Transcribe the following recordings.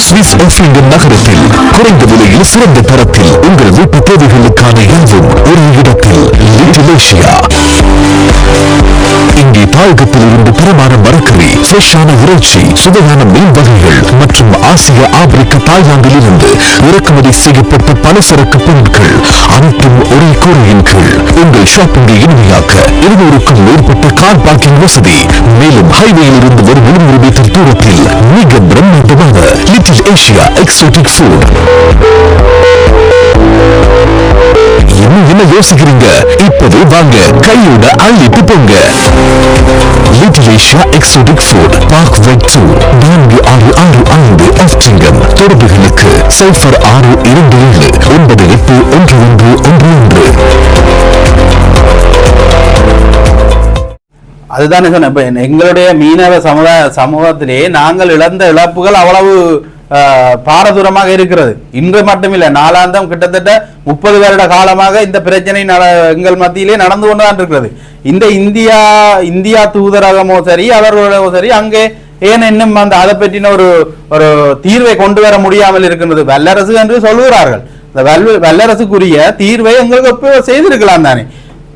Swiss ஒஃபிங்டன் நகரத்தில் குறைந்த விலையில் சிறந்த தரத்தில் உங்கள் வீட்டு தேவைகளுக்கான எங்கும் ஒரு இடத்தில் லிட்டில் ஏஷியா இங்கே தாயகத்தில் இருந்து தரமான மரக்கறி ஃப்ரெஷ்ஷான இறைச்சி சுவையான மீன் வகைகள் மற்றும் ஆசிய ஆப்பிரிக்க தாய்லாந்தில் இருந்து இறக்குமதி செய்யப்பட்ட பல பலசரக்கு பொருட்கள் அனைத்தும் ஒரே கூரையின் கீழ். உங்கள் ஷாப்பிங்கை இனிமையாக்க இருநூறுக்கும் மேற்பட்ட கார் பார்க்கிங் வசதி. மேலும் ஹைவேயில் இருந்து ஒரு எழுநூறு மீட்டர் தூரத்தில் மிக பிரம்மாண்டமான லிட்டில் ஏசியா எக்ஸோட்டிக் ஃபுட் என்ன யோசிக்கிறீங்க? இப்போதே வாங்க கையோட அள்ளிட்டு போங்க. லிட்டில் எக்ஸோடிக் ஃபுட் பார்க் வெட் டூ நான்கு ஆறு ஆறு ஐந்து எஃப்டிங்கம் தொடர்புகளுக்கு சைஃபர் ஆறு இரண்டு ஏழு ஒன்பது எட்டு ஒன்று ஒன்று ஒன்று ஒன்று அதுதான் சொன்னேன் எங்களுடைய மீனவ சமுதாய சமூகத்திலே நாங்கள் இழந்த இழப்புகள் அவ்வளவு பாரதூரமாக இருக்கிறது. இன்று மட்டுமில்லை நாளாந்தம் கிட்டத்தட்ட முப்பது வருட காலமாக இந்த பிரச்சனை நட- எங்கள் மத்தியிலே நடந்து கொண்டுதான் இருக்கிறது. இந்த இந்தியா இந்தியா தூதரகமோ சரி அவர்களோ சரி அங்கே ஏன் இன்னும் அந்த அதை பற்றின ஒரு ஒரு தீர்வை கொண்டு வர முடியாமல் இருக்கின்றது? வல்லரசு என்று சொல்கிறார்கள் இந்த வல்ல வல்லரசுக்குரிய தீர்வை எங்களுக்கு எப்போ செய்திருக்கலாம் தானே.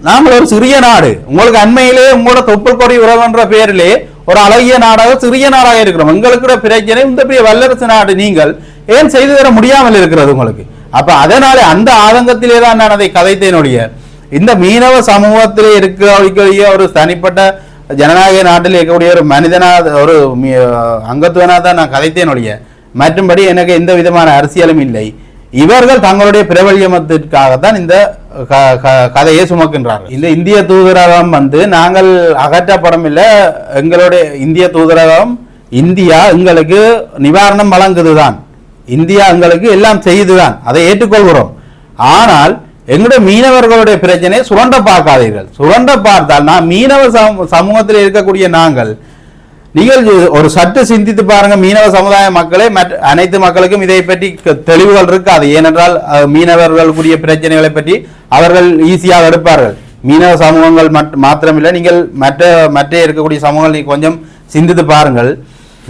நாங்கள் ஒரு சிறிய நாடு. உங்களுக்கு அண்மையிலே உங்களோட தொப்புள் கொடி உறவுன்ற பேரிலே ஒரு அழகிய நாடாக சிறிய நாடாக இருக்கிறோம். எங்களுக்கு பிரச்சனை இந்த பெரிய வல்லரசு நாடு நீங்கள் ஏன் செய்து தர முடியாமல் இருக்கிறது உங்களுக்கு? அப்ப அதனாலே அந்த ஆதங்கத்திலே தான் நான் அதை கதைத்தேனுடைய இந்த மீனவ சமூகத்திலே இருக்கக்கூடிய ஒரு தனிப்பட்ட ஜனநாயக நாட்டில் இருக்கக்கூடிய ஒரு மனிதனா ஒரு அங்கத்துவனா தான் நான் கதைத்தேனுடைய மற்றும்படி எனக்கு எந்த விதமான அரசியலும் இல்லை. இவர்கள் தங்களுடைய பிரபல்யமத்திற்காகத்தான் இந்த க- க- கதையை சுமக்கின்றார்கள். இந்த இந்திய தூதரகம் வந்து நாங்கள் அகற்றப்படம் இல்லை எங்களுடைய இந்திய தூதரகம் இந்தியா எங்களுக்கு நிவாரணம் வழங்குதுதான். இந்தியா எங்களுக்கு எல்லாம் செய்துதான். அதை ஏற்றுக்கொள்கிறோம். ஆனால் எங்களுடைய மீனவர்களுடைய பிரச்சனையை சுரண்ட பார்க்காதீர்கள் சுரண்ட பார்த்தால் நான் மீனவ சமூ- சமூகத்தில் இருக்கக்கூடிய நாங்கள் நீங்கள் ஒரு சற்று சிந்தித்து பாருங்க மீனவ சமுதாய மக்களே மற்ற அனைத்து மக்களுக்கும் இதை பற்றி தெளிவுகள் இருக்காது ஏனென்றால் மீனவர்களுக்குரிய பிரச்சனைகளை பற்றி அவர்கள் ஈஸியாக எடுப்பார்கள். மீனவ சமூகங்கள் மட்- மாத்திரமில்லை நீங்கள் மற்ற மற்ற இருக்கக்கூடிய சமூகங்கள் நீங்கள் கொஞ்சம் சிந்தித்து பாருங்கள்.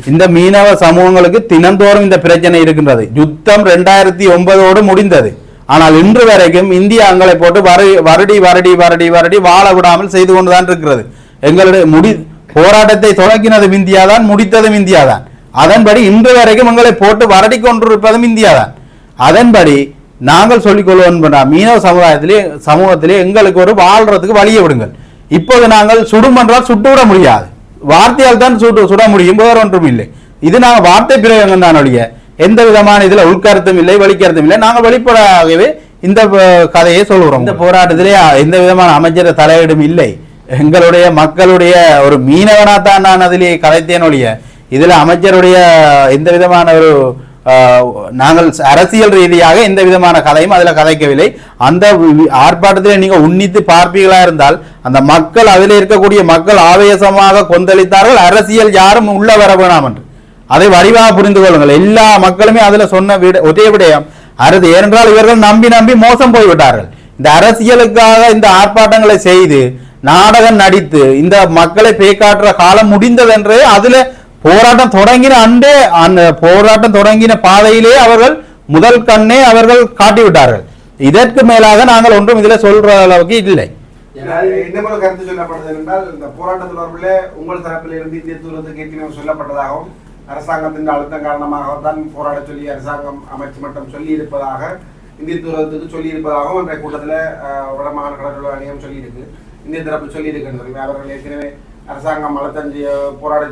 இந்த மீனவ சமூகங்களுக்கு தினந்தோறும் இந்த பிரச்சனை இருக்கின்றது. யுத்தம் ரெண்டாயிரத்தி ஒன்பதோடு முடிந்தது. ஆனால் இன்று வரைக்கும் இந்தியா அங்களை போட்டு வரு- வருடி வருடி வருடி வருடி வாழ விடாமல் செய்து கொண்டுதான் இருக்கிறது. எங்களுடைய முடி போராட்டத்தை தொடங்கினதும் இந்தியா தான் முடித்ததும் இந்தியா தான் அதன்படி இன்று வரைக்கும் எங்களை போட்டு வரடி கொண்டிருப்பதும் இந்தியா தான் அதன்படி நாங்கள் சொல்லிக் கொள்வோம் மீனவ சமுதாயத்திலே சமூகத்திலே எங்களுக்கு ஒரு வாழ்றதுக்கு வழியை விடுங்கள். இப்போது நாங்கள் சுடும் என்றால் சுட்டு விட முடியாது. வார்த்தையால் தான் சுட்டு சுட முடியும் வேறு ஒன்றும் இல்லை. இது நாங்கள் வார்த்தை பிரயோகம் தான் ஒழிய எந்த விதமான இதில் உள்கருத்தும் இல்லை வெளிக்கருத்தும் இல்லை. நாங்கள் வெளிப்படையாகவே இந்த கதையை சொல்கிறோம் இந்த போராட்டத்திலே எந்த விதமான அமைச்சர் தலையீடும் இல்லை. எங்களுடைய மக்களுடைய ஒரு மீனவனா தான் நான் அதிலே கலைத்தேன் ஒழிய இதில் அமைச்சருடைய எந்த விதமான ஒரு நாங்கள் அரசியல் ரீதியாக எந்த விதமான கதையும் அதில் கதைக்கவில்லை. அந்த ஆர்ப்பாட்டத்தில் நீங்கள் உன்னித்து பார்ப்பீர்களா இருந்தால் அந்த மக்கள் அதில் இருக்கக்கூடிய மக்கள் ஆவேசமாக கொந்தளித்தார்கள் அரசியல் யாரும் உள்ள வர வேணாம் என்று. அதை வடிவாக புரிந்து கொள்ளுங்கள். எல்லா மக்களுமே அதில் சொன்ன விட ஒரே விடயம் அரசு ஏனென்றால் இவர்கள் நம்பி நம்பி மோசம் போய்விட்டார்கள். இந்த அரசியலுக்காக இந்த ஆர்ப்பாட்டங்களை செய்து நாடகம் நடித்து இந்த மக்களை பேக்காட்டுற காலம் முடிந்ததென்றே அதுல போராட்டம் தொடங்கின அன்றே அந்த போராட்டம் தொடங்கின பாதையிலே அவர்கள் முதல் கண்ணே அவர்கள் காட்டிவிட்டார்கள். இதற்கு மேலாக நாங்கள் ஒன்றும் இதுல சொல்ற அளவுக்கு இல்லை. இன்னும் கருத்து சொல்லப்படுது என்றால் இந்த போராட்ட தொடர்பில் உங்கள் தரப்பில் இருந்து இந்திய தூரத்துக்கு ஏற்கனவே சொல்லப்பட்டதாகவும் அரசாங்கத்தின் அழுத்தம் காரணமாகத்தான் போராட சொல்லி அரசாங்கம் அமைச்சு மட்டம் சொல்லி இருப்பதாக இந்திய தூரத்துக்கு சொல்லி இருப்பதாகவும் அன்றைய கூட்டத்தில் வடமாகாண கடற்கரை அணியம் சொல்லியிருக்கு. இந்திய தரப்பு சொல்லி இருக்கின்றது அவர்கள் ஏற்கனவே அரசாங்கம் மலத்தஞ்சு செய்ய போராட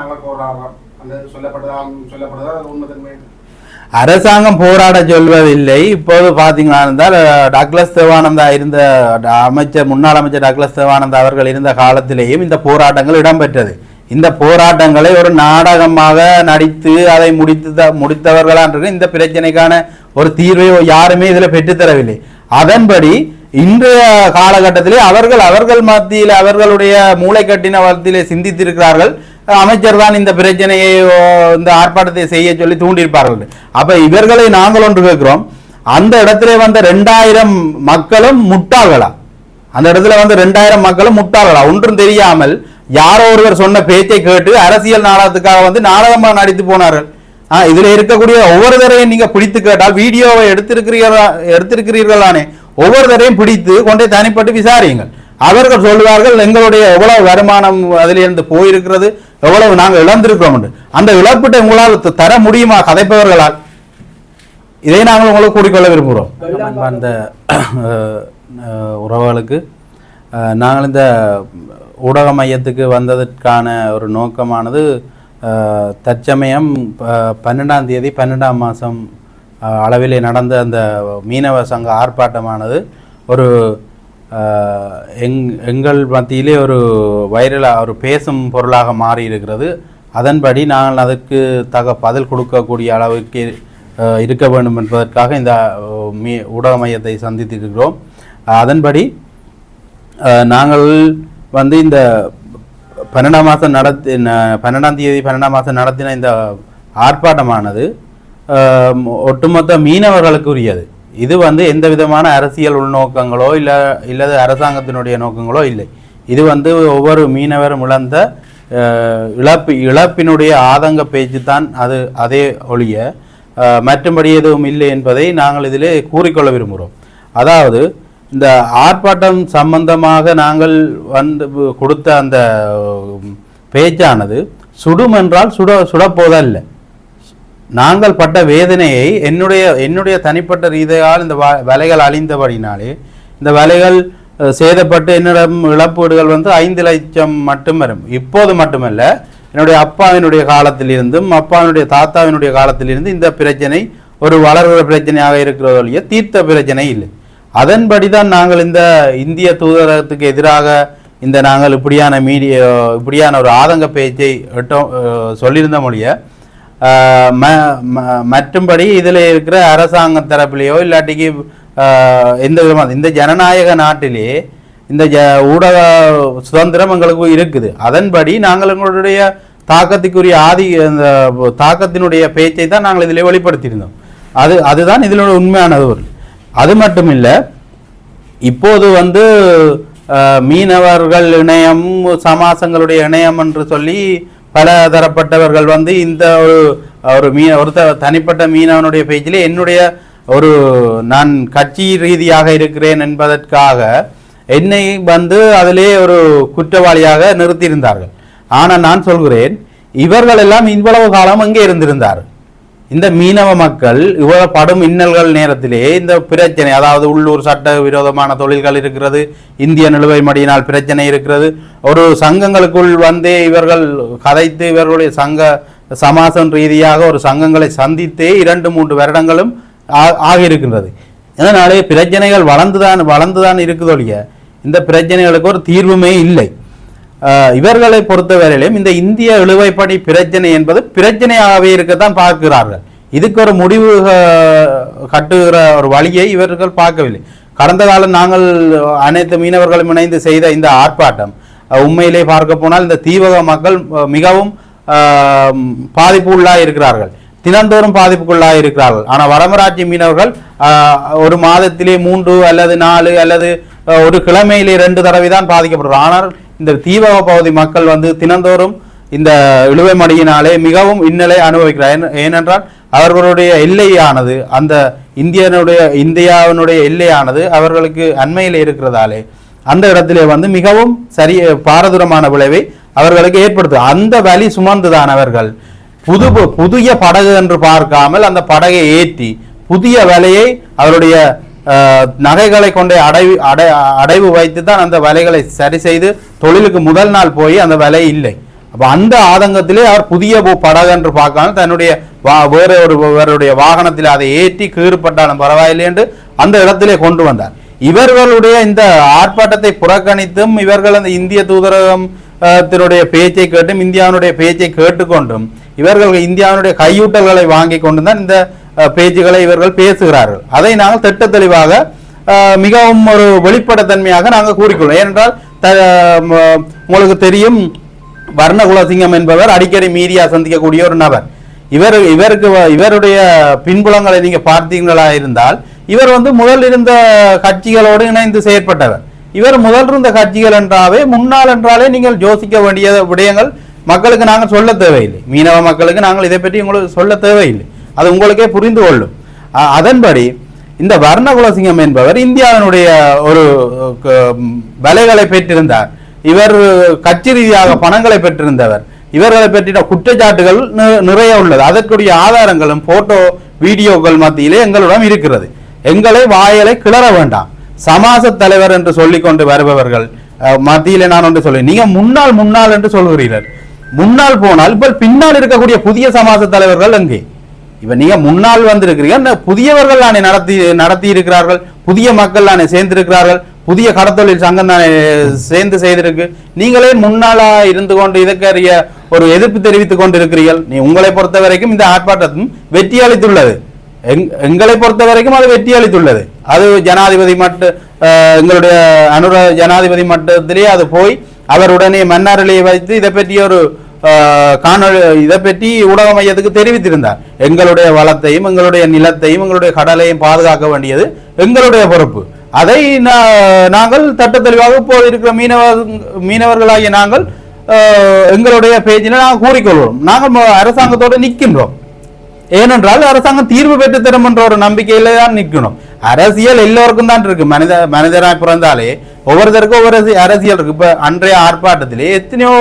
நாங்கள் போராடுறோம். அந்த சொல்லப்பட்டதாகவும் சொல்லப்பட்டதா அது உண்மைத்தன்மை அரசாங்கம் போராட சொல்வதில்லை. இப்போது பார்த்தீங்களா இருந்தால் டக்ளஸ் தேவானந்தா இருந்த அமைச்சர் முன்னாள் அமைச்சர் டக்ளஸ் தேவானந்தா அவர்கள் இருந்த காலத்திலேயும் இந்த போராட்டங்கள் இடம்பெற்றது. இந்த போராட்டங்களை ஒரு நாடகமாக நடித்து அதை முடித்து முடித்தவர்களான் இந்த பிரச்சனைக்கான ஒரு தீர்வை யாருமே இதில் பெற்றுத்தரவில்லை. அதன்படி இன்றைய காலகட்டத்திலே அவர்கள் அவர்கள் மத்தியில் அவர்களுடைய மூளை கட்டின வளத்திலே சிந்தித்திருக்கிறார்கள். அமைச்சர் தான் இந்த பிரச்சனையை ஓ, இந்த ஆர்ப்பாட்டத்தை செய்ய சொல்லி தூண்டியிருப்பார்கள். அப்ப இவர்களை நாங்கள் ஒன்று கேட்கிறோம். அந்த இடத்திலே வந்த ரெண்டாயிரம் மக்களும் முட்டாள்களா? அந்த இடத்துல வந்து ரெண்டாயிரம் மக்களும் முட்டாள்களா? ஒன்றும் தெரியாமல் யாரோ ஒருவர் சொன்ன பேச்சை கேட்டு அரசியல் நாடகத்துக்காக வந்து நாடகமாக நடித்து போனார்கள். ஆ, இதுல இருக்கக்கூடிய ஒவ்வொரு தரையும் நீங்க பிடித்து கேட்டால் வீடியோவை எடுத்திருக்கிறீர்களா எடுத்திருக்கிறீர்களானே ஒவ்வொரு தரையும் பிடித்து கொண்டே தனிப்பட்டு விசாரியுங்கள். அவர்கள் சொல்லுவார்கள் எங்களுடைய எவ்வளவு வருமானம் அதிலிருந்து போயிருக்கிறது? எவ்வளவு நாங்கள் இழந்திருக்கிறோம் என்று. அந்த இழப்பீட்டை உங்களால் தர முடியுமா கதைப்பவர்களால்? இதை நாங்கள் உங்களுக்கு கூறிக்கொள்ள விரும்புகிறோம். அந்த உறவுகளுக்கு நாங்கள் இந்த ஊடக மையத்துக்கு வந்ததற்கான ஒரு நோக்கமானது தற்சமயம் பன்னெண்டாம் தேதி பன்னெண்டாம் மாதம் அளவிலே நடந்த அந்த மீனவ சங்க ஆர்ப்பாட்டமானது ஒரு எங் எங்கள் மத்தியிலே ஒரு வைரலாக ஒரு பேசும் பொருளாக மாறி இருக்கிறது அதன்படி நாங்கள் அதற்கு தக பதில் கொடுக்கக்கூடிய அளவுக்கு இருக்க வேண்டும் என்பதற்காக இந்த மீ ஊடக மையத்தை சந்தித்திருக்கிறோம். அதன்படி நாங்கள் வந்து இந்த பன்னெண்டாம் மாதம் நடத்தி பன்னெண்டாம் தேதி பன்னெண்டாம் மாதம் நடத்தின இந்த ஆர்ப்பாட்டமானது ஒட்டுமொத்த மீனவர்களுக்கு உரியது இது வந்து எந்த விதமான அரசியல் உள்நோக்கங்களோ இல்லை இல்லது அரசாங்கத்தினுடைய நோக்கங்களோ இல்லை. இது வந்து ஒவ்வொரு மீனவரும் இழந்த இழப்பு இழப்பினுடைய ஆதங்க பேச்சு தான் அது அதே ஒழிய மற்றும்படி எதுவும் இல்லை என்பதை நாங்கள் இதிலே கூறிக்கொள்ள விரும்புகிறோம். அதாவது இந்த ஆர்ப்பாட்டம் சம்பந்தமாக நாங்கள் வந்து கொடுத்த அந்த பேச்சானது சுடும் என்றால் சுட சுடப்போதல்ல. நாங்கள் பட்ட வேதனையை என்னுடைய என்னுடைய தனிப்பட்ட ரீதியால் இந்த வ- வலைகள் அழிந்தபடினாலே இந்த வலைகள் சேதப்பட்டு என்னிடம் இழப்பீடுகள் வந்து ஐந்து லட்சம் மட்டும் வரும். இப்போது மட்டுமல்ல என்னுடைய அப்பாவினுடைய காலத்திலிருந்தும் அப்பாவினுடைய தாத்தாவினுடைய காலத்திலிருந்து இந்த பிரச்சனை ஒரு வளர்கிற பிரச்சனையாக இருக்கிறதோ ஒழிய தீர்த்த பிரச்சனை இல்லை. அதன்படி தான் நாங்கள் இந்த இந்திய தூதரகத்துக்கு எதிராக இந்த நாங்கள் இப்படியான மீடியா இப்படியான ஒரு ஆதங்க பேச்சை எட்டோம் சொல்லியிருந்த மொழியை மற்றும்படி இதில் இருக்கிற அரசாங்க தரப்பிலேயோ இல்லாட்டிக்கு எந்த விதமாக இந்த ஜனநாயக நாட்டிலே இந்த ஜ ஊடக சுதந்திரம் எங்களுக்கு இருக்குது. அதன்படி நாங்கள் எங்களுடைய தாக்கத்துக்குரிய ஆதி அந்த தாக்கத்தினுடைய பேச்சை தான் நாங்கள் இதில் வெளிப்படுத்தியிருந்தோம். அது அதுதான் இதனோட உண்மையானது ஒரு. அது மட்டும் இல்லை இப்போது வந்து மீனவர்கள் இணையம் சமாசங்களுடைய இணையம் என்று சொல்லி பல தரப்பட்டவர்கள் வந்து இந்த ஒரு ஒரு மீ ஒரு தனிப்பட்ட மீனவனுடைய பேச்சிலே என்னுடைய ஒரு நான் கட்சி ரீதியாக இருக்கிறேன் என்பதற்காக என்னை வந்து அதிலே ஒரு குற்றவாளியாக நிறுத்தியிருந்தார்கள். ஆனால் நான் சொல்கிறேன் இவர்கள் எல்லாம் இவ்வளவு காலம் அங்கே இருந்திருந்தார்கள். இந்த மீனவ மக்கள் இவ்வளவு படும் இன்னல்கள் நேரத்திலே இந்த பிரச்சனை அதாவது உள்ளூர் சட்ட விரோதமான தொழில்கள் இருக்கிறது இந்திய நிலுவை மடியினால் பிரச்சனை இருக்கிறது ஒரு சங்கங்களுக்குள் வந்து இவர்கள் கதைத்து இவர்களுடைய சங்க சமாசம் ரீதியாக ஒரு சங்கங்களை சந்தித்தே இரண்டு மூன்று வருடங்களும் ஆ- ஆகியிருக்கின்றது. இதனாலே பிரச்சனைகள் வளர்ந்துதான் வளர்ந்துதான் இருக்குதொழிய இந்த பிரச்சனைகளுக்கு ஒரு தீர்வுமே இல்லை. இவர்களை பொறுத்தவரையிலும் இந்த இந்திய இழுவைப்படி பிரச்சனை என்பது பிரச்சனையாகவே இருக்கத்தான் பார்க்கிறார்கள். இதுக்கு ஒரு முடிவு கட்டுகிற ஒரு வழியை இவர்கள் பார்க்கவில்லை. கடந்த காலம் நாங்கள் அனைத்து மீனவர்களும் இணைந்து செய்த இந்த ஆர்ப்பாட்டம் உண்மையிலே பார்க்க போனால் இந்த தீவக மக்கள் மிகவும் பாதிப்பு உள்ளாக இருக்கிறார்கள். தினந்தோறும் பாதிப்புக்குள்ளாக இருக்கிறார்கள். ஆனால் வடமராட்சி மீனவர்கள் ஒரு மாதத்திலே மூன்று அல்லது நாலு அல்லது ஒரு கிழமையிலே ரெண்டு தடவை தான் பாதிக்கப்படுறார் ஆனால் இந்த தீபக பகுதி மக்கள் வந்து தினந்தோறும் இந்த இழுவை மடியினாலே மிகவும் இன்னலை அனுபவிக்கிறார். ஏனென்றால் அவர்களுடைய எல்லையானது அந்த இந்தியனுடைய இந்தியாவினுடைய எல்லையானது அவர்களுக்கு அண்மையில் இருக்கிறதாலே அந்த இடத்திலே வந்து மிகவும் சரிய பாரதூரமான விளைவை அவர்களுக்கு ஏற்படுத்து அந்த வழி சுமந்துதான் அவர்கள். புது புதிய படகு என்று பார்க்காமல் அந்த படகை ஏற்றி புதிய வலையை அவருடைய நகைகளை கொண்டே அடைவு அடை அடைவு வைத்து தான் அந்த வலைகளை சரி செய்து தொழிலுக்கு முதல் நாள் போய் அந்த வலை இல்லை. அப்போ அந்த ஆதங்கத்திலே அவர் புதிய படகு என்று பார்க்காமல் தன்னுடைய வா- வேற ஒரு வேறுடைய வாகனத்தில் அதை ஏற்றி கீறுபட்டாலும் பரவாயில்லை என்று அந்த இடத்திலே கொண்டு வந்தார். இவர்களுடைய இந்த ஆர்ப்பாட்டத்தை புறக்கணித்தும் இவர்கள் அந்த இந்திய தூதரகம் அஹ், தினுடைய பேச்சை கேட்டும் இந்தியாவினுடைய பேச்சை கேட்டுக்கொண்டும் இவர்கள் இந்தியாவினுடைய கையூட்டல்களை வாங்கி கொண்டு தான் இந்த பேச்சுகளை இவர்கள் பேசுகிறார்கள். அதை நாங்கள் திட்ட தெளிவாக மிகவும் ஒரு வெளிப்படத்தன்மையாக நாங்கள் கூறிக்கொள்வோம் ஏனென்றால் த- உங்களுக்கு தெரியும் வர்ணகுலசிங்கம் என்பவர் அடிக்கடி மீடியா சந்திக்கக்கூடிய ஒரு நபர். இவர் இவருக்கு வ- இவருடைய பின்புலங்களை நீங்கள் பார்த்தீங்களா இருந்தால் இவர் வந்து முதல் இருந்த கட்சிகளோடு இணைந்து செயற்பட்டவர். இவர் முதல் இருந்த கட்சிகள் என்றாவே முன்னாள் என்றாலே நீங்கள் யோசிக்க வேண்டிய விடயங்கள் மக்களுக்கு நாங்கள் சொல்ல தேவையில்லை. மீனவ மக்களுக்கு நாங்கள் இதை பற்றி உங்களுக்கு சொல்ல தேவையில்லை. அது உங்களுக்கே புரிந்து கொள்ளும். அதன்படி இந்த வர்ணகுலசிங்கம் என்பவர் இந்தியாவினுடைய ஒரு வலைகளை பெற்றிருந்தார். இவர் கட்சி ரீதியாக பணங்களை பெற்றிருந்தவர். இவர்களை பற்றின குற்றச்சாட்டுகள் நிறைய உள்ளது. அதற்குரிய ஆதாரங்களும் போட்டோ வீடியோக்கள் மத்தியிலே எங்களிடம் இருக்கிறது. எங்களை வாயலை கிளற வேண்டாம். சமாச தலைவர் என்று சொல்லிக்கொண்டு வருபவர்கள் அஹ், மத்தியிலே நான் ஒன்று சொல்லுவேன் நீங்க முன்னாள் முன்னாள் என்று சொல்கிறீர்கள். முன்னால் போனால் இப்போ பின்னால் இருக்கக்கூடிய புதிய சமாச தலைவர்கள் எங்கே? இப்போ நீங்கள் முன்னால் வந்திருக்கிறீங்க புதியவர்கள் தானே நடத்தி நடத்தி இருக்கிறார்கள். புதிய மக்கள் தானே சேர்ந்திருக்கிறார்கள். புதிய கடத்தொழில் சங்கம் தானே சேர்ந்து செய்திருக்கு. நீங்களே முன்னாளா இருந்து கொண்டு இதற்கரிய ஒரு எதிர்ப்பு தெரிவித்துக் கொண்டிருக்கிறீர்கள். நீ உங்களை பொறுத்த வரைக்கும் இந்த ஆர்ப்பாட்டத்தும் வெற்றி அளித்துள்ளது. எங்- எங்களை பொறுத்த வரைக்கும் அது வெற்றி அளித்துள்ளது. அது ஜனாதிபதி மட்டு எங்களுடைய அனுர ஜனாதிபதி மட்டத்திலே அது போய் அவர் உடனே வைத்து இதை பற்றி ஒரு காணொலி காணொளி இதை பற்றி ஊடக மையத்துக்கு தெரிவித்திருந்தார். எங்களுடைய வளத்தையும் எங்களுடைய நிலத்தையும் எங்களுடைய கடலையும் பாதுகாக்க வேண்டியது எங்களுடைய பொறுப்பு. அதை நாங்கள் தட்ட தெளிவாக இப்போது இருக்கிற மீனவ மீனவர்களாகிய நாங்கள் எங்களுடைய பேஜில் நாங்கள் கூறிக்கொள்வோம். நாங்கள் அரசாங்கத்தோடு நிற்கின்றோம். ஏனென்றால் அரசாங்கம் தீர்வு பெற்று தரும் என்ற ஒரு நம்பிக்கையில தான் நிற்கணும். அரசியல் எல்லோருக்கும் தான் இருக்கு. மனித மனிதராய் பிறந்தாலே ஒவ்வொருத்தருக்கும் ஒவ்வொரு அரசியல் இருக்கு. இப்ப அன்றைய ஆர்ப்பாட்டத்திலே எத்தனையோ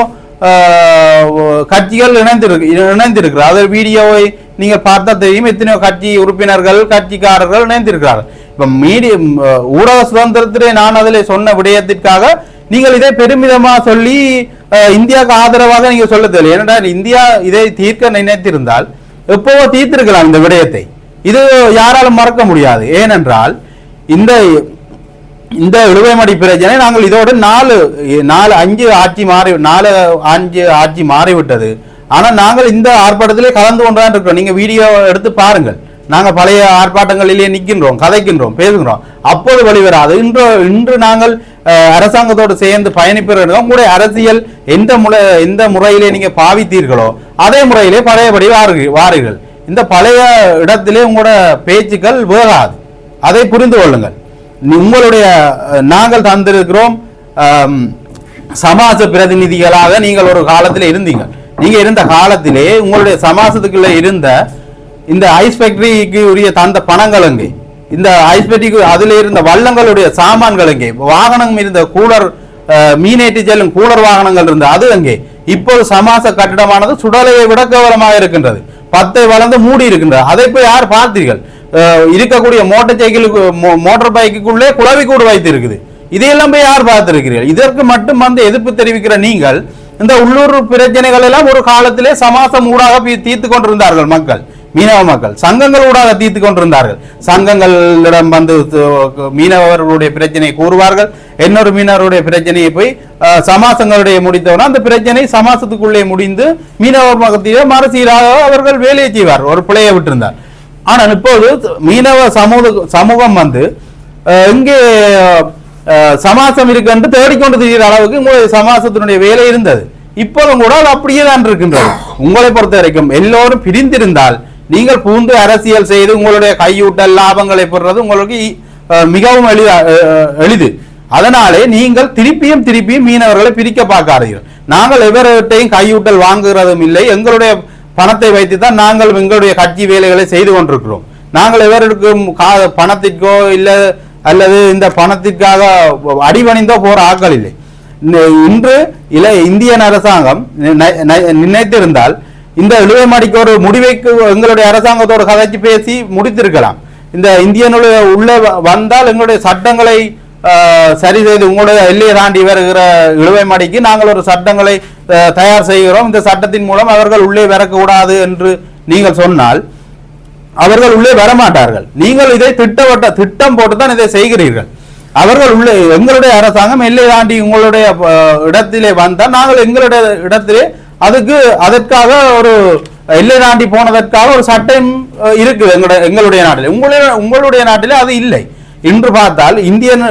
கட்சிகள் இணைந்திருக்கு இணைந்திருக்கிறார். அது வீடியோவை நீங்கள் பார்த்தா தெரியும். எத்தனையோ கட்சி உறுப்பினர்கள் கட்சிக்காரர்கள் இணைந்திருக்கிறார்கள் இப்போ மீடிய ஊடக சுதந்திரத்திலே நான் அதில் சொன்ன விடயத்திற்காக நீங்கள் இதை பெருமிதமாக சொல்லி இந்தியாவுக்கு ஆதரவாக நீங்கள் சொல்ல தெரியல. ஏனென்றால் இந்தியா இதை தீர்க்க நினைத்திருந்தால் எப்போவோ தீர்த்திருக்கலாம் இந்த விடயத்தை. இது யாராலும் மறக்க முடியாது. ஏனென்றால் இந்த இந்த இழுவைமடி பிரச்சனை நாங்கள் இதோடு நாலு நாலு அஞ்சு ஆட்சி மாறி நாலு அஞ்சு ஆட்சி மாறிவிட்டது. ஆனால் நாங்கள் இந்த ஆர்ப்பாட்டத்திலே கலந்து கொண்டுதான் இருக்கிறோம். நீங்கள் வீடியோ எடுத்து பாருங்கள். நாங்கள் பழைய ஆர்ப்பாட்டங்களிலே நிற்கின்றோம் கதைக்கின்றோம் பேசுகிறோம் அப்போது வெளிவராது. இன்று இன்று நாங்கள் அரசாங்கத்தோடு சேர்ந்து பயணிப்பீர்கள் உங்களுடைய அரசியல் எந்த முறை எந்த முறையிலே நீங்கள் பாவித்தீர்களோ அதே முறையிலே பழையபடி வாருங்க வாருங்கள். இந்த பழைய இடத்திலே உங்களோட பேச்சுக்கள் வேகாது. அதை புரிந்து கொள்ளுங்கள். உங்களுடைய நாங்கள் தந்திருக்கிறோம் சமாச சமாஜ பிரதிநிதிகளாக நீங்கள் ஒரு காலத்தில் இருந்தீங்க. நீங்கள் இருந்த காலத்திலே உங்களுடைய சமாசத்துக்குள்ளே இருந்த இந்த ஐஸ் ஃபேக்டரிக்கு உரிய தந்த பணங்கள் அங்கே இந்த ஐஸ் ஃபேக்டரிக்கு அதில் இருந்த வள்ளங்களுடைய சாமான்கள் அங்கே வாகனம் இருந்த கூலர் மீனேற்றி செல்லும் கூலர் வாகனங்கள் இருந்த அது அங்கே இப்போது சமாச கட்டிடமானது சுடலையை விட கேவலமாக இருக்கின்றது. பத்தை வளர்ந்து மூடி இருக்கின்றது அதை போய் யார் பார்த்தீர்கள்? இருக்கக்கூடிய மோட்டார் சைக்கிளுக்கு மோ- மோட்டார் பைக்குள்ளே குழவி கூடு வைத்து இருக்குது இதையெல்லாம் போய் யார் பார்த்திருக்கிறீர்கள்? இதற்கு மட்டும் வந்து எதிர்ப்பு தெரிவிக்கிற நீங்கள் இந்த உள்ளூர் பிரச்சனைகள் எல்லாம் ஒரு காலத்திலே சமாசம் ஊடாக தீர்த்து கொண்டிருந்தார்கள் மக்கள் மீனவ மக்கள். சங்கங்கள் ஊடாக தீர்த்து கொண்டிருந்தார்கள். சங்கங்களிடம் வந்து மீனவர்களுடைய பிரச்சனையை கூறுவார்கள். இன்னொரு மீனவருடைய பிரச்சனையை போய் சமாசங்களுடைய முடித்தவனா அந்த பிரச்சனை சமாசத்துக்குள்ளே முடிந்து மீனவர் மகத்திலே மறுசீராக அவர்கள் வேலையை செய்வார் ஒரு பிழையை விட்டிருந்தார். ஆனால் இப்போது மீனவ சமூக சமூகம் வந்து இங்கே சமாசம் இருக்கு என்று தேடிக்கொண்டு தெரிகிற அளவுக்கு உங்களுடைய சமாசத்தினுடைய வேலை இருந்தது. இப்போதும் கூட அது அப்படியே தான் இருக்கின்றது. உங்களை பொறுத்த வரைக்கும் எல்லோரும் பிரிந்திருந்தால் நீங்கள் பூந்து அரசியல் செய்து உங்களுடைய கையூட்டல் லாபங்களை பெறுறது உங்களுக்கு மிகவும் எளிதா எளிது. அதனாலே நீங்கள் திருப்பியும் திருப்பியும் மீனவர்களை பிரிக்க பார்க்காதீர்கள். நாங்கள் எவர்கிட்டையும் கையூட்டல் வாங்குகிறதும் இல்லை. எங்களுடைய பணத்தை வைத்து தான் நாங்கள் எங்களுடைய கட்சி வேலைகளை செய்து கொண்டிருக்கிறோம். நாங்கள் எவருக்கும் கா- பணத்திற்கோ இல்லை அல்லது இந்த பணத்திற்காக அடிபணிந்தோ போற ஆட்கள் இல்லை. இன்று இல இந்தியன் அரசாங்கம் நினைத்திருந்தால் இந்த இழுவைமடிக்கு ஒரு முடிவைக்கு எங்களுடைய அரசாங்கத்தோடு கதைச்சு பேசி முடித்திருக்கலாம். இந்த இந்தியனுடைய உள்ளே வ- வந்தால் எங்களுடைய சட்டங்களை சரி செய்து உங்களுடைய எல்லையை தாண்டி வருகிற இழுவை மடிக்கு நாங்கள் ஒரு சட்டங்களை தயார் செய்கிறோம். இந்த சட்டத்தின் மூலம் அவர்கள் உள்ளே வரக்கூடாது என்று நீங்கள் சொன்னால் அவர்கள் உள்ளே வரமாட்டார்கள். நீங்கள் இதை திட்டவட்ட திட்டம் போட்டு தான் இதை செய்கிறீர்கள். அவர்கள் உள்ளே எங்களுடைய அரசாங்கம் எல்லை தாண்டி உங்களுடைய இடத்திலே வந்தால் நாங்கள் எங்களுடைய இடத்திலே அதுக்கு அதற்காக ஒரு எல்லை தாண்டி போனதற்காக ஒரு சட்டம் இருக்குது எங்களுடைய எங்களுடைய நாட்டில். உங்களுடைய உங்களுடைய நாட்டிலே அது இல்லை. இன்று பார்த்தால் இந்தியன்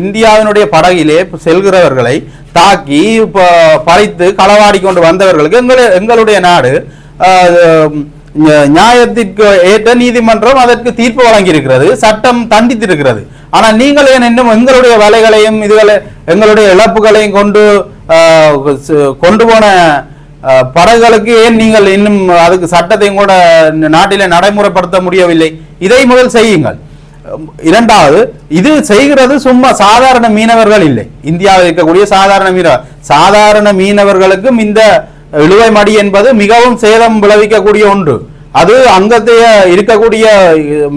இந்தியாவினுடைய படகிலே செல்கிறவர்களை தாக்கி ப- பறித்து களவாடி கொண்டு வந்தவர்களுக்கு எங்களை எங்களுடைய நாடு நியாயத்திற்கு ஏற்ற நீதிமன்றம் அதற்கு தீர்ப்பு வழங்கியிருக்கிறது சட்டம் தண்டித்திருக்கிறது. ஆனால் நீங்கள் ஏன் இன்னும் எங்களுடைய வலைகளையும் இதுகளை எங்களுடைய இழப்புகளையும் கொண்டு கொண்டு போன படகுகளுக்கு ஏன் நீங்கள் இன்னும் அதுக்கு சட்டத்தையும் கூட நாட்டிலே நடைமுறைப்படுத்த முடியவில்லை? இதை முதல் செய்யுங்கள். இரண்டாவது இது செய்கிறது சும்மா சாதாரண மீனவர்கள் இல்லை. இந்தியாவில் இருக்கக்கூடிய சாதாரண மீனவர். சாதாரண மீனவர்களுக்கும் இந்த இழுவை மடி என்பது மிகவும் சேதம் விளைவிக்கக்கூடிய ஒன்று. அது அங்கத்தைய இருக்கக்கூடிய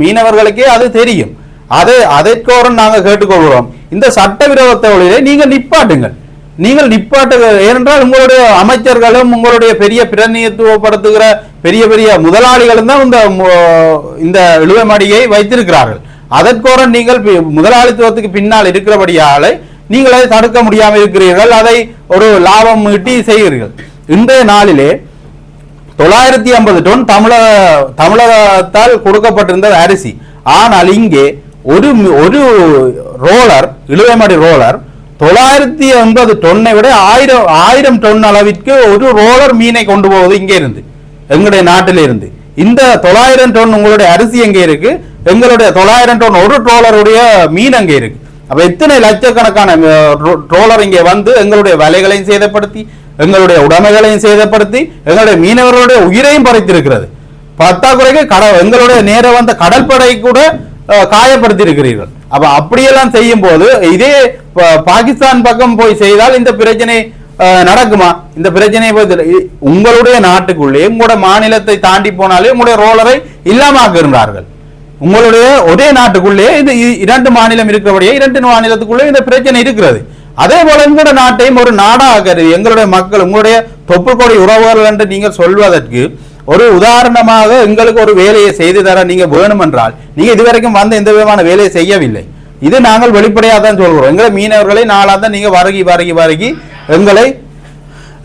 மீனவர்களுக்கே அது தெரியும். அதை அதற்கோரம் நாங்கள் கேட்டுக்கொள்கிறோம். இந்த சட்டவிரோத தொழிலை நீங்கள் நிப்பாட்டுங்கள். நீங்கள் நிப்பாட்டு ஏனென்றால் உங்களுடைய அமைச்சர்களும் உங்களுடைய பெரிய பிரதிநிதித்துவப்படுத்துகிற பெரிய பெரிய முதலாளிகளும் தான் இந்த இந்த இழுவை மடியை வைத்திருக்கிறார்கள். அதற்கோரம் நீங்கள் முதலாளித்துவத்துக்கு பின்னால் இருக்கிறபடியாலே நீங்கள் அதை தடுக்க முடியாமல் இருக்கிறீர்கள். அதை ஒரு லாபம் ஈட்டி செய்கிறீர்கள். இன்றைய நாளிலே தொள்ளாயிரத்தி ஐம்பது டன் தமிழக தமிழகத்தால் கொடுக்கப்பட்டிருந்தது அரிசி. ஆனால் இங்கே ஒரு ஒரு ரோலர் இழுவைமடி ரோலர் தொள்ளாயிரத்தி ஐம்பது டொன்னை விட ஆயிரம் ஆயிரம் டன் அளவிற்கு ஒரு ரோலர் மீனை கொண்டு போவது இங்கே இருந்து எங்களுடைய நாட்டில் இருந்து. இந்த தொள்ளாயிரம் டன் உங்களுடைய அரிசி எங்கே இருக்கு? எங்களுடைய தொள்ளாயிரம் டன் ஒரு ட்ரோலருடைய மீன் அங்கே இருக்கு. அப்ப எத்தனை லட்சக்கணக்கான ட்ரோலர் இங்கே வந்து எங்களுடைய வலைகளையும் சேதப்படுத்தி எங்களுடைய உடைமைகளையும் சேதப்படுத்தி எங்களுடைய மீனவர்களுடைய உயிரையும் பறித்திருக்கிறது. பத்தாக்குறைக்கு கட எங்களுடைய நேர வந்த கடற்படை கூட காயப்படுத்தியிருக்கிறீர்கள். காயப்படுத்தி இருக்கிறீர்கள் அப்ப அப்படியெல்லாம் செய்யும் போது இதே பாகிஸ்தான் பக்கம் போய் செய்தால் இந்த பிரச்சனை நடக்குமா? இந்த பிரச்சனை போய் உங்களுடைய நாட்டுக்குள்ளே உங்களுடைய மாநிலத்தை தாண்டி போனாலே உங்களுடைய ரோலரை இல்லாமாக்குகிறார்கள் உங்களுடைய ஒரே நாட்டுக்குள்ளே இந்த இரண்டு மாநிலம் இருக்கிறபடியே இரண்டு மாநிலத்துக்குள்ளே இந்த பிரச்சனை இருக்கிறது. அதே போல எங்களுடைய நாட்டையும் ஒரு நாடாக கருதி எங்களுடைய மக்கள் உங்களுடைய தொப்புக்கொடி உறவுகள் என்று நீங்கள் சொல்வதற்கு ஒரு உதாரணமாக எங்களுக்கு ஒரு வேலையை செய்து தர நீங்க வேணும் என்றால் நீங்க இதுவரைக்கும் வந்து எந்த விதமான வேலையை செய்யவில்லை. இது நாங்கள் வெளிப்படையாக தான் சொல்கிறோம். எங்களை மீனவர்களை நாளாக தான் நீங்க வருகி வருகி வருகி எங்களை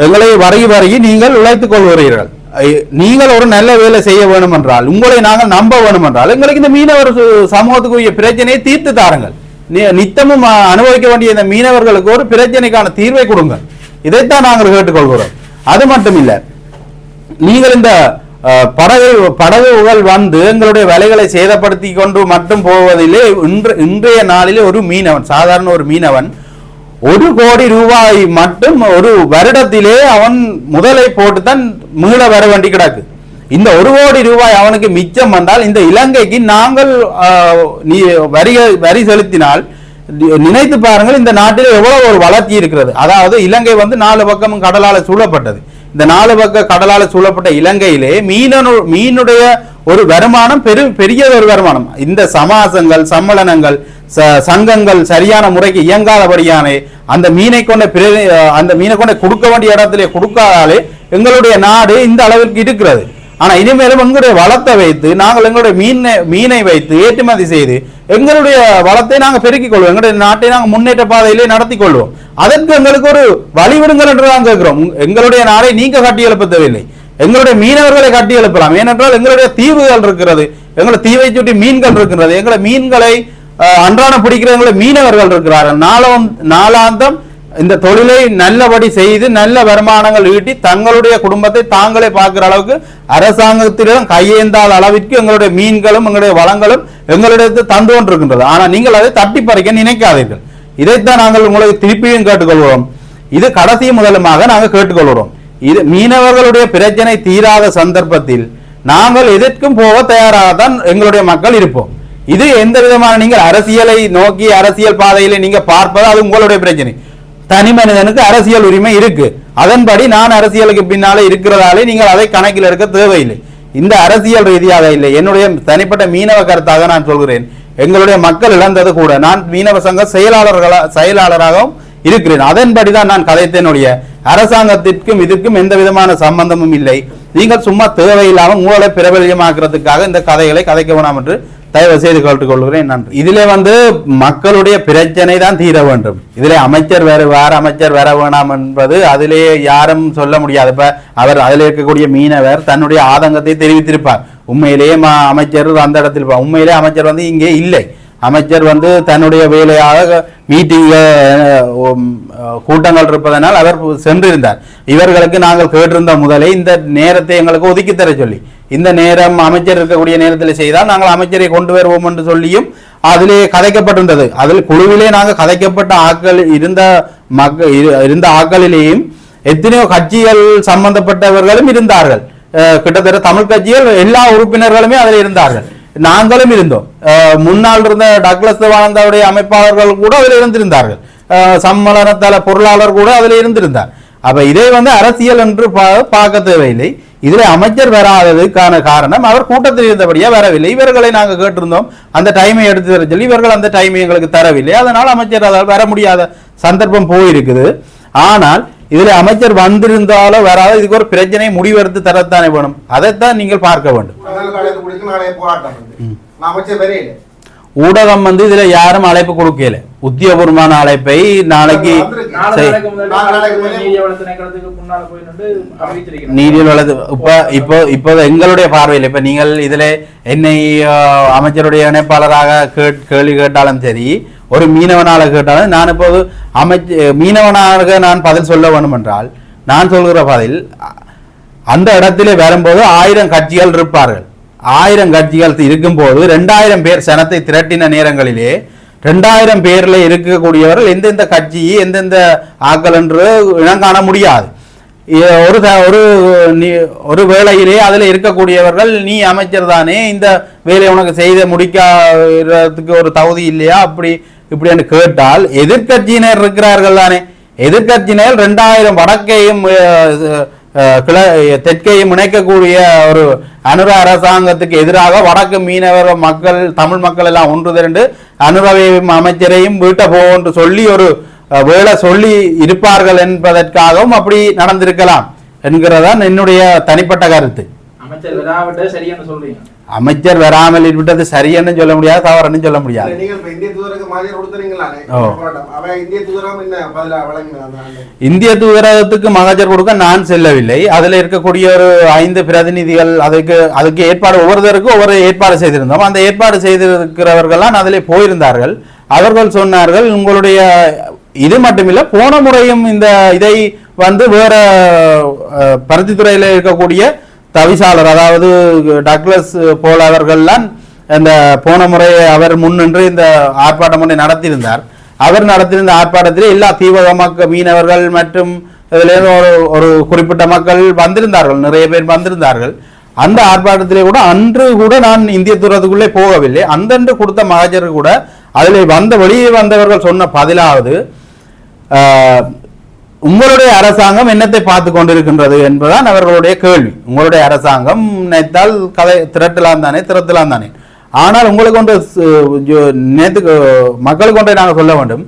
எங்களை வருகி வருகி நீங்கள் உழைத்துக் கொள்கிறீர்கள். நீங்கள் ஒரு நல்ல வேலை செய்ய வேணும் என்றால் உங்களை நாங்கள் நம்ப வேணும் என்றால் எங்களுக்கு இந்த மீனவர் சு- சமூகத்துக்குரிய பிரச்சனையை தீர்த்து தாருங்கள். நி- நித்தமும் அனுபவிக்க வேண்டிய இந்த மீனவர்களுக்கு ஒரு பிரச்சனைக்கான தீர்வை கொடுங்க இதைத்தான் நாங்கள் கேட்டுக்கொள்கிறோம். அது மட்டும் இல்லை நீங்கள் இந்த படகு படகுகள் வந்து எங்களுடைய வேலைகளை சேதப்படுத்தி கொண்டு மட்டும் போவதிலே இன்று இன்றைய நாளிலே ஒரு மீனவன் சாதாரண ஒரு மீனவன் ஒரு கோடி ரூபாய் மட்டும் ஒரு வருடத்திலே அவன் முதலை போட்டு தான் மீள வர வேண்டி கிடக்கு. இந்த ஒரு கோடி ரூபாய் அவனுக்கு மிச்சம் வந்தால் இந்த இலங்கைக்கு நாங்கள் நீ வரி வரி செலுத்தினால் நினைத்து பாருங்கள் இந்த நாட்டில் எவ்வளவு ஒரு வளர்ச்சி இருக்கிறது. அதாவது இலங்கை வந்து நாலு பக்கமும் கடலால் சூழப்பட்டது. இந்த நாலு பக்க கடலால் சூழப்பட்ட இலங்கையிலே மீனனு மீனுடைய ஒரு வருமானம் பெரு பெரிய ஒரு வருமானம். இந்த சமாசங்கள் சம்மேளனங்கள் ச- சங்கங்கள் சரியான முறைக்கு இயங்காதபடியானே அந்த மீனை கொண்ட பிர- அந்த மீனை கொண்ட கொடுக்க வேண்டிய இடத்திலே கொடுக்காதாலே எங்களுடைய நாடு இந்த அளவிற்கு இருக்கிறது. ஆனா இனிமேலும் எங்களுடைய வளத்தை வைத்து நாங்கள் எங்களுடைய மீனை மீனை வைத்து ஏற்றுமதி செய்து எங்களுடைய வளத்தை நாங்கள் பெருக்கிக் கொள்வோம். எங்களுடைய நாட்டை நாங்கள் முன்னேற்ற பாதையிலே நடத்தி கொள்வோம். அதற்கு எங்களுக்கு ஒரு வழிவிடுங்கள் என்று தான் கேட்கிறோம். எங்களுடைய நாடை நீங்க கட்டி எழுப்ப தேவையில்லை. எங்களுடைய மீனவர்களை கட்டி எழுப்பலாம். ஏனென்றால் எங்களுடைய தீவுகள் இருக்கிறது. எங்களை தீவை சுற்றி மீன்கள் இருக்கிறது எங்களை மீன்களை அஹ், அன்றாடம் பிடிக்கிற எங்களை மீனவர்கள் இருக்கிறார்கள். நாளாம் நாளாந்தம் இந்த தொழிலை நல்லபடி செய்து நல்ல வருமானங்கள் ஈட்டி தங்களுடைய குடும்பத்தை தாங்களே பார்க்கிற அளவுக்கு அரசாங்கத்திடம் கையேந்தாத அளவிற்கு எங்களுடைய மீன்களும் எங்களுடைய வளங்களும் எங்களிடத்து தந்து கொண்டிருக்கின்றது. ஆனால் நீங்கள் அதை தட்டி பறிக்க நினைக்காதீர்கள். இதைத்தான் நாங்கள் உங்களுக்கு திருப்பியும் கேட்டுக்கொள்கிறோம். இது கடைசி முதலுமாக நாங்கள் கேட்டுக்கொள்கிறோம். இது மீனவர்களுடைய பிரச்சனை தீராத சந்தர்ப்பத்தில் நாங்கள் எதற்கும் போக தயாராகத்தான் எங்களுடைய மக்கள் இருப்போம். இது எந்த விதமான நீங்கள் அரசியலை நோக்கி அரசியல் பாதையில நீங்க பார்ப்பது அது உங்களுடைய பிரச்சனை. தனி மனிதனுக்கு அரசியல் உரிமை இருக்கு. அதன்படி நான் அரசியலுக்கு பின்னாலே இருக்கிறதாலே நீங்கள் அதை கணக்கில் எடுக்க தேவையில்லை. இந்த அரசியல் ரீதியாக இல்லை. என்னுடைய தனிப்பட்ட மீனவ கருத்தாக நான் சொல்கிறேன். எங்களுடைய மக்கள் இழந்தது கூட நான் மீனவ சங்க செயலாளர்களா செயலாளராகவும் இருக்கிறேன். அதன்படி தான் நான் கதைத்தேனுடைய அரசாங்கத்திற்கும் இதற்கும் எந்த விதமான சம்பந்தமும் இல்லை. நீங்கள் சும்மா தேவையில்லாமல் உங்களை பிரபலியமாக்குறதுக்காக இந்த கதைகளை கதைக்க வேணாம் என்று தயவு செய்து கேட்டுக்கொள்கிறேன். நன்றி. இதிலே வந்து மக்களுடைய பிரச்சனை தான் தீர வேண்டும். இதிலே அமைச்சர் வேற வேற அமைச்சர் வர வேணாம் என்பது அதிலே யாரும் சொல்ல முடியாது. இப்ப அவர் அதில் இருக்கக்கூடிய மீனவர் தன்னுடைய ஆதங்கத்தை தெரிவித்திருப்பார். உண்மையிலேயே அமைச்சர் அந்த இடத்தில் இருப்பார். உண்மையிலே அமைச்சர் வந்து இங்கே இல்லை. அமைச்சர் வந்து தன்னுடைய வேலையாக மீட்டிங்க கூட்டங்கள் இருப்பதனால் அவர் சென்றிருந்தார். இவர்களுக்கு நாங்கள் கேட்டிருந்த முதலே இந்த நேரத்தை எங்களுக்கு ஒதுக்கி தர சொல்லி. இந்த நேரம் அமைச்சர் இருக்கக்கூடிய நேரத்தில் செய்தால் நாங்கள் அமைச்சரை கொண்டு வருவோம் என்று சொல்லியும் அதிலே கதைக்கப்பட்டிருந்தது. அதில் குழுவிலே நாங்கள் கதைக்கப்பட்ட ஆட்கள் இருந்த மக்க இரு- இருந்த ஆட்களிலேயும் எத்தனையோ கட்சிகள் சம்பந்தப்பட்டவர்களும் இருந்தார்கள். கிட்டத்தட்ட தமிழ் கட்சிகள் எல்லா உறுப்பினர்களுமே அதில் இருந்தார்கள். நாங்களும் இருந்தோம். முன்னால் இருந்த டக்ளஸ் தேவானந்தாவுடைய அமைப்பாளர்கள் கூட அதில் இருந்திருந்தார்கள். அஹ் பொருளாளர் கூட அதில் இருந்திருந்தார். அப்ப இதை வந்து அரசியல் என்று பா- பார்க்க தேவையில்லை. இதில் அமைச்சர் வராததுக்கான காரணம் அவர் கூட்டத்தில் இருந்தபடியாக வரவில்லை. இவர்களை நாங்கள் கேட்டிருந்தோம். அந்த டைமை எடுத்து தர சொல்லி இவர்கள் அந்த டைமை எங்களுக்கு தரவில்லை. அதனால் அமைச்சர் அதால் வர முடியாத சந்தர்ப்பம் போயிருக்குது. ஆனால் இதுல அமைச்சர் வந்திருந்தாலும் வராத இதுக்கு ஒரு பிரச்சனை முடிவெடுத்து தரத்தானே வேணும். அதைத்தான் நீங்கள் பார்க்க வேண்டும். ஊடகம் வந்து இதுல யாரும் அழைப்பு கொடுக்கல. உத்தியோகபூர்வமான அழைப்பை நாளைக்கு. நீதியில் வளர்த்து இப்ப இப்போ இப்போ எங்களுடைய பார்வையில் இப்ப நீங்கள் இதுல என்னை அமைச்சருடைய இணைப்பாளராக கேட் கேள்வி கேட்டாலும் சரி ஒரு மீனவனால கேட்டாலும் நான் இப்போது அமைச்ச மீனவனாக நான் பதில் சொல்ல வேண்டும் என்றால் நான் சொல்கிற பதில் அந்த இடத்திலே வரும்போது ஆயிரம் கட்சிகள் இருப்பார்கள். ஆயிரம் கட்சிகள் இருக்கும்போது ரெண்டாயிரம் பேர் சனத்தை திரட்டின நேரங்களிலே ரெண்டாயிரம் பேரில் இருக்கக்கூடியவர்கள் எந்தெந்த கட்சி எந்தெந்த ஆக்கள் என்று இனம் காண முடியாது. ஒரு ஒரு நீ- ஒரு வேளையிலே அதில் இருக்கக்கூடியவர்கள் நீ அமைச்சர் தானே இந்த வேலையை உனக்கு செய்து முடிக்கிறதுக்கு ஒரு தகுதி இல்லையா? அப்படி இப்படின்னு கேட்டால் எதிர்க்கட்சியினர் இருக்கிறார்கள் தானே. எதிர்க்கட்சியினர் ரெண்டாயிரம் வடக்கையும் தெற்கையும் இணைக்கக்கூடிய ஒரு அனுர அரசாங்கத்துக்கு எதிராக வடக்கு மீனவர் மக்கள் தமிழ் மக்கள் எல்லாம் ஒன்று திரண்டு அனுரவையும் அமைச்சரையும் வீட்ட போன்று சொல்லி ஒரு வேலை சொல்லி இருப்பார்கள் என்பதற்காகவும் அப்படி நடந்திருக்கலாம் என்கிறதான் என்னுடைய தனிப்பட்ட கருத்து. அமைச்சர் விடாவிட்டு சரியான சொல்றீங்க. அமைச்சர் வராமல் விட்டது சரியன்னு சொல்ல முடியாது தவறுன்னு சொல்ல முடியாது. இந்திய தூதரகத்துக்கு மகஜர் கொடுக்க நான் செல்லவில்லை. அதுல இருக்கக்கூடிய ஒரு ஐந்து பிரதிநிதிகள் அதுக்கு அதுக்கு ஏற்பாடு ஒவ்வொருத்தருக்கும் ஒவ்வொரு ஏற்பாடு செய்திருந்தோம். அந்த ஏற்பாடு செய்திருக்கிறவர்கள்லாம் அதிலே போயிருந்தார்கள். அவர்கள் சொன்னார்கள் உங்களுடைய இது மட்டுமில்லை போன முறையும் இந்த இதை வந்து வேற பருத்தித்துறையில இருக்கக்கூடிய தவிசாளர் அதாவது டக்ளஸ் போல் அவர்கள்லாம் இந்த போன முறை அவர் முன்னின்று இந்த ஆர்ப்பாட்டம் ஒன்றை நடத்தியிருந்தார். அவர் நடத்தியிருந்த ஆர்ப்பாட்டத்திலே எல்லா தீவக மக்கள் மீனவர்கள் மற்றும் இதிலேருந்து ஒரு ஒரு குறிப்பிட்ட மக்கள் வந்திருந்தார்கள். நிறைய பேர் வந்திருந்தார்கள். அந்த ஆர்ப்பாட்டத்திலே கூட அன்று கூட நான் இந்திய தூரத்துக்குள்ளே போகவில்லை. அந்தன்று கொடுத்த மகஜர் கூட அதில் வந்த வெளியே வந்தவர்கள் சொன்ன பதிலாவது உங்களுடைய அரசாங்கம் என்னத்தை பார்த்து கொண்டிருக்கின்றது என்பதுதான் அவர்களுடைய கேள்வி. உங்களுடைய அரசாங்கம் நினைத்தால் கதை திரட்டலாம் தானே திரட்டலாம் தானே. ஆனால் உங்களுக்கு ஒன்று நேற்று மக்களுக்கு ஒன்றை நாங்கள் சொல்ல வேண்டும்.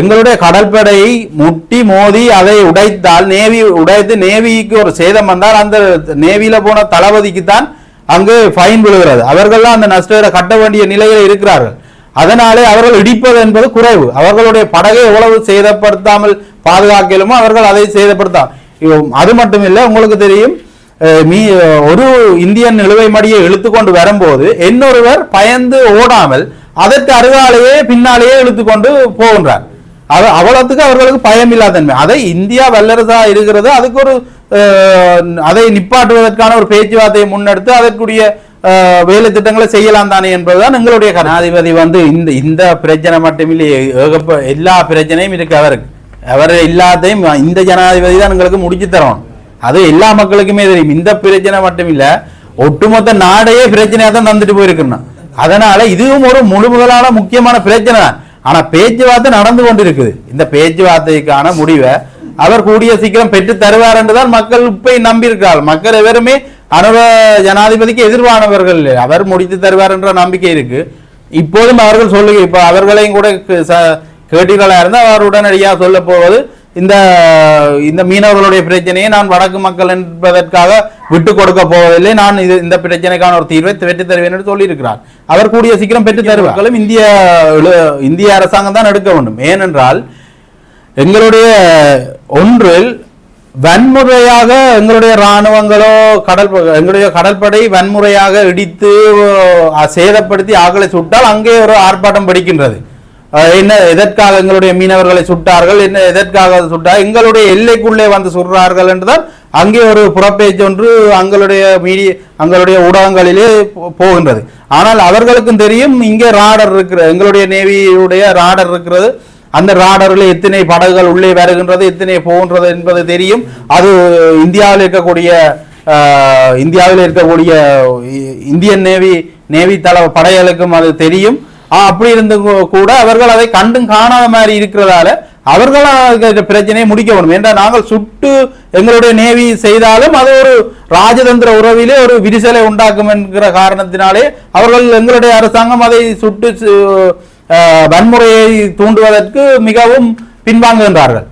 எங்களுடைய கடற்படையை முட்டி மோதி அதை உடைத்தால் நேவி உடைத்து நேவிக்கு ஒரு சேதம் வந்தால் அந்த நேவியில் போன தளபதிக்கு தான் அங்கு ஃபைன் விழுகிறது. அவர்கள்லாம் அந்த நஷ்டத்தை கட்ட வேண்டிய நிலையில் இருக்கிறார்கள். அதனாலே அவர்கள் இடிப்பது என்பது குறைவு. அவர்களுடைய படகை எவ்வளவு சேதப்படுத்தாமல் பாதுகாக்கலுமோ அவர்கள் அதை சேதப்படுத்தாம் அது மட்டும் இல்லை உங்களுக்கு தெரியும் மீ ஒரு இந்தியன் நிலுவை மடியை இழுத்து கொண்டு வரும்போது இன்னொருவர் பயந்து ஓடாமல் அதற்கு அருகாலேயே பின்னாலேயே இழுத்து கொண்டு போகின்றார். அது அவ்வளவுக்கு அவர்களுக்கு பயம் இல்லாதன்மை. அதை இந்தியா வல்லரசா இருக்கிறது அதுக்கு ஒரு அதை நிப்பாட்டுவதற்கான ஒரு பேச்சுவார்த்தையை முன்னெடுத்து அதற்குரிய வேலை திட்டங்களை செய்யலாம் தானே என்பதுதான் எங்களுடைய ஜனாதிபதி வந்து இந்த இந்த பிரச்சனை மட்டுமில்லை ஏகப்ப எல்லா பிரச்சனையும் இருக்கு அவருக்கு. அவர் எல்லாத்தையும் இந்த ஜனாதிபதி தான் எங்களுக்கு முடிச்சு தரணும். அது எல்லா மக்களுக்குமே தெரியும். இந்த பிரச்சனை மட்டும் இல்ல ஒட்டுமொத்த நாடையே பிரச்சனையா தான் தந்துட்டு போயிருக்கணும் அதனால இதுவும் ஒரு முழு முதலான முக்கியமான பிரச்சனை. தான் ஆனா பேச்சுவார்த்தை நடந்து கொண்டிருக்குது. இந்த பேச்சுவார்த்தைக்கான முடிவை அவர் கூடிய சீக்கிரம் பெற்று தருவார் என்றுதான் மக்கள் இப்ப நம்பி மக்கள் எவருமே அனுர ஜனாதிபதிக்கு எதிர்வானவர்கள் இல்லை. அவர் முடித்து தருவார் என்ற நம்பிக்கை இருக்கு. இப்போதும் அவர்கள் சொல்லுங்க இப்ப அவர்களையும் கூட க- ச- கேட்டீர்களா இருந்தால் அவர் உடனடியாக சொல்ல போவது இந்த இந்த மீனவர்களுடைய பிரச்சனையை நான் வடக்கு மக்கள் என்பதற்காக விட்டு கொடுக்க போவதில்லை. நான் இது இந்த பிரச்சனைக்கான ஒரு தீர்வை பெற்று தருவேன் என்று சொல்லியிருக்கிறார். அவர் கூடிய சீக்கிரம் பெற்று தருவார்களும் இந்திய இந்திய அரசாங்கம் தான் எடுக்க வேண்டும். ஏனென்றால் எங்களுடைய ஒன்றில் வன்முறையாக எங்களுடைய இராணுவங்களோ கடல் எங்களுடைய கடற்படை வன்முறையாக இடித்து சேதப்படுத்தி ஆக்களை சுட்டால் அங்கே ஒரு ஆர்ப்பாட்டம் படிக்கின்றது என்ன எதற்காக எங்களுடைய மீனவர்களை சுட்டார்கள் என்ன எதற்காக சுட்டார்? எங்களுடைய எல்லைக்குள்ளே வந்து சுடுறார்கள் என்றுதான் அங்கே ஒரு புறப்பேச்சு ஒன்று அங்களுடைய மீடிய அங்களுடைய ஊடகங்களிலே போ- போகின்றது. ஆனால் அவர்களுக்கும் தெரியும் இங்கே ராடர் இருக்கிற எங்களுடைய நேவியுடைய ராடர் இருக்கிறது. அந்த ராடரில் எத்தனை படகுகள் உள்ளே வருகின்றது எத்தனை போகின்றது என்பது தெரியும். அது இந்தியாவில் இருக்கக்கூடிய இந்தியாவில் இருக்கக்கூடிய இந்தியன் நேவி நேவி தள படைகளுக்கும் அது தெரியும். அப்படி இருந்து கூட அவர்கள் அதை கண்டும் காணாத மாதிரி இருக்கிறதால அவர்களால் பிரச்சனையை முடிக்க வேண்டும். என்ற நாங்கள் சுட்டு எங்களுடைய நேவி செய்தாலும் அது ஒரு ராஜதந்திர உறவிலே ஒரு விரிசலை உண்டாக்கும் என்கிற காரணத்தினாலே அவர்கள் எங்களுடைய அரசாங்கம் அதை சுட்டு வன்முறையை தூண்டுவதற்கு மிகவும் பின்வாங்குகின்றார்கள்.